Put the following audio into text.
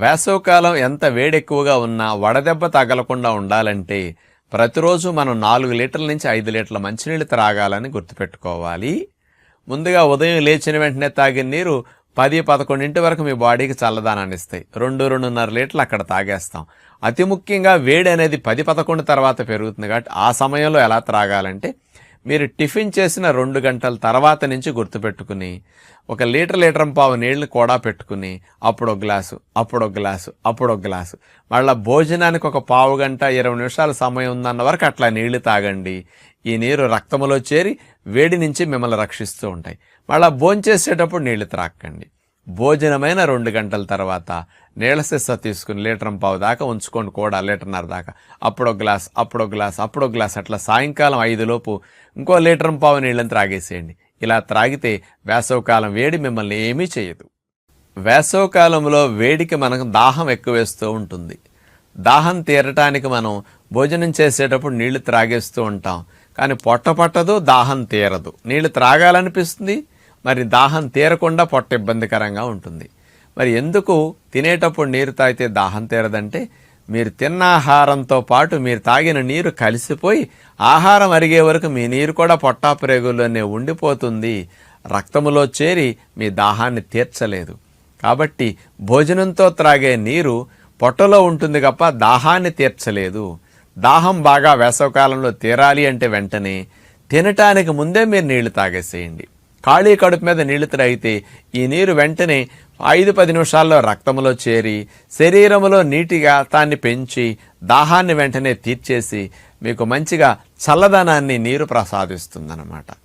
వేసవకాలం ఎంత వేడెక్కువగా ఉన్నా వడదెబ్బ తగలకుండా ఉండాలంటే ప్రతిరోజు మనం నాలుగు లీటర్ల నుంచి ఐదు లీటర్ల మంచినీళ్ళు త్రాగాలని గుర్తుపెట్టుకోవాలి. ముందుగా ఉదయం లేచిన వెంటనే తాగిన నీరు పది పదకొండింటి వరకు మీ బాడీకి చల్లదానాన్ని ఇస్తాయి. రెండు రెండున్నర లీటర్లు అక్కడ తాగేస్తాం. అతి ముఖ్యంగా వేడి అనేది పది పదకొండు తర్వాత పెరుగుతుంది కాబట్టి ఆ సమయంలో ఎలా త్రాగాలంటే మీరు టిఫిన్ చేసిన రెండు గంటల తర్వాత నుంచి గుర్తుపెట్టుకుని ఒక లీటర్ లీటర్ పావు నీళ్ళు కూడా పెట్టుకుని అప్పుడు ఒక గ్లాసు అప్పుడు ఒక గ్లాసు అప్పుడు ఒక గ్లాసు. మళ్ళీ భోజనానికి ఒక పావు గంట ఇరవై నిమిషాల సమయం ఉందన్న వరకు అట్లా నీళ్ళు తాగండి. ఈ నీరు రక్తంలో చేరి వేడి నుంచి మిమ్మల్ని రక్షిస్తూ ఉంటాయి. మళ్ళీ భోంచేసేటప్పుడు నీళ్ళు త్రాక్కండి. భోజనమైన రెండు గంటల తర్వాత నీళ్ళ సిస్స తీసుకుని లీటర్ పావు దాకా ఉంచుకోండి కూడా లీటర్న్నర దాకా. అప్పుడో గ్లాస్ అప్పుడో గ్లాస్ అప్పుడో గ్లాస్ అట్లా సాయంకాలం ఐదు లోపు ఇంకో లీటర్ పావు నీళ్ళని త్రాగేసేయండి. ఇలా త్రాగితే వేసవకాలం వేడి మిమ్మల్ని ఏమీ చేయదు. వేసవకాలంలో వేడికి మనకు దాహం ఎక్కువేస్తూ ఉంటుంది. దాహం తీరటానికి మనం భోజనం చేసేటప్పుడు నీళ్ళు త్రాగేస్తూ ఉంటాం. కానీ పొట్ట పట్టదు దాహం తీరదు. నీళ్ళు త్రాగాలనిపిస్తుంది మరి దాహం తీరకుండా పొట్ట ఇబ్బందికరంగా ఉంటుంది. మరి ఎందుకు తినేటప్పుడు నీరు తాగితే దాహం తీరదంటే మీరు తిన్న ఆహారంతో పాటు మీరు తాగిన నీరు కలిసిపోయి ఆహారం అరిగే వరకు మీ నీరు కూడా పొట్టాపురేగుల్లోనే ఉండిపోతుంది. రక్తములో చేరి మీ దాహాన్ని తీర్చలేదు. కాబట్టి భోజనంతో త్రాగే నీరు పొట్టలో ఉంటుంది తప్ప దాహాన్ని తీర్చలేదు. దాహం బాగా వేసవకాలంలో తీరాలి అంటే వెంటనే తినటానికి ముందే మీరు నీళ్ళు తాగేసేయండి. ఖాళీ కడుపు మీద నీళ్ళు త్రాగితే ఈ నీరు వెంటనే ఐదు పది నిమిషాల్లో రక్తంలో చేరి శరీరంలో నీటిగా తాన్ని పెంచి దాహాన్ని వెంటనే తీర్చేసి మీకు మంచిగా చల్లదనాన్ని నీరు ప్రసాదిస్తుందన్నమాట.